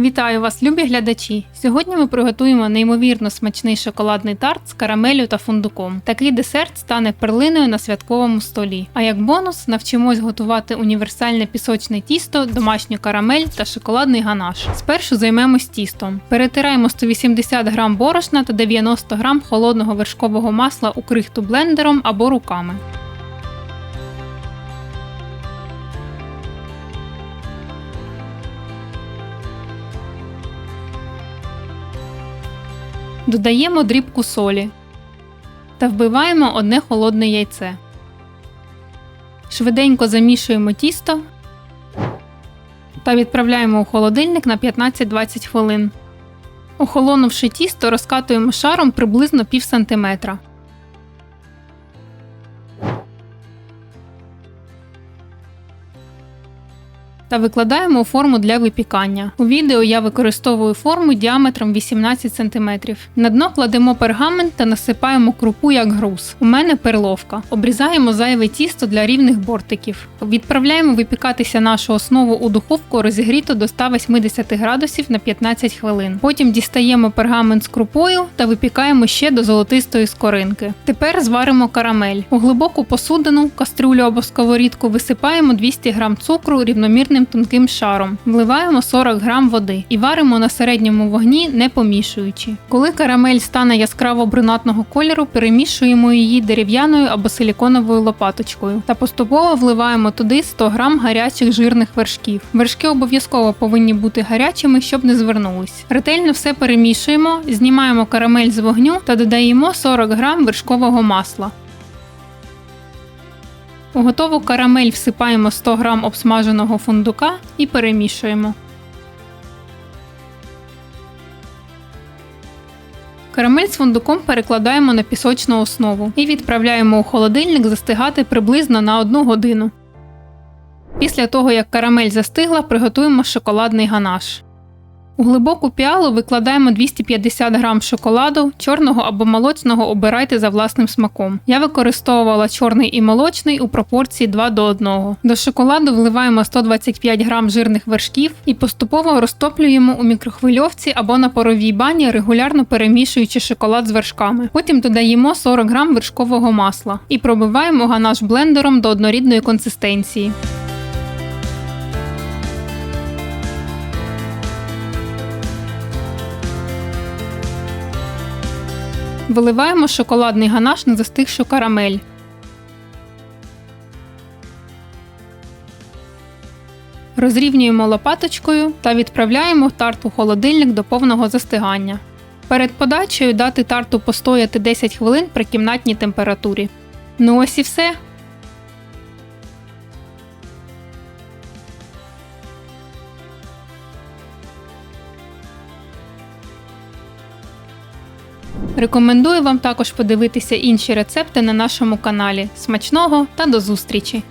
Вітаю вас, любі глядачі! Сьогодні ми приготуємо неймовірно смачний шоколадний тарт з карамелю та фундуком. Такий десерт стане перлиною на святковому столі. А як бонус навчимось готувати універсальне пісочне тісто, домашню карамель та шоколадний ганаш. Спершу займемось тістом. Перетираємо 180 г борошна та 90 г холодного вершкового масла у крихту блендером або руками. Додаємо дрібку солі та вбиваємо одне холодне яйце. Швиденько замішуємо тісто та відправляємо у холодильник на 15-20 хвилин. Охолонувши тісто, розкатуємо шаром приблизно пів сантиметра. Та викладаємо у форму для випікання. У відео я використовую форму діаметром 18 см. На дно кладемо пергамент та насипаємо крупу як груз. У мене перловка. Обрізаємо зайве тісто для рівних бортиків. Відправляємо випікатися нашу основу у духовку розігріту до 180 градусів на 15 хвилин. Потім дістаємо пергамент з крупою та випікаємо ще до золотистої скоринки. Тепер зваримо карамель. У глибоку посудину, кастрюлю або сковорідку висипаємо 200 г цукру рівномірним тонким шаром, вливаємо 40 г води і варимо на середньому вогні, не помішуючи. Коли карамель стане яскраво брунатного кольору, перемішуємо її дерев'яною або силіконовою лопаточкою та поступово вливаємо туди 100 г гарячих жирних вершків. Вершки обов'язково повинні бути гарячими, щоб не звернулись. Ретельно все перемішуємо, знімаємо карамель з вогню та додаємо 40 г вершкового масла. У готову карамель всипаємо 100 г обсмаженого фундука і перемішуємо. Карамель з фундуком перекладаємо на пісочну основу і відправляємо у холодильник застигати приблизно на 1 годину. Після того, як карамель застигла, приготуємо шоколадний ганаш. У глибоку піалу викладаємо 250 г шоколаду, чорного або молочного обирайте за власним смаком. Я використовувала чорний і молочний у пропорції 2 до 1. До шоколаду вливаємо 125 г жирних вершків і поступово розтоплюємо у мікрохвильовці або на паровій бані, регулярно перемішуючи шоколад з вершками. Потім додаємо 40 г вершкового масла і пробиваємо ганаш блендером до однорідної консистенції. Виливаємо шоколадний ганаш на застигшу карамель. Розрівнюємо лопаточкою та відправляємо тарт у холодильник до повного застигання. Перед подачею дати тарту постояти 10 хвилин при кімнатній температурі. Ну ось і все. Рекомендую вам також подивитися інші рецепти на нашому каналі. Смачного та до зустрічі!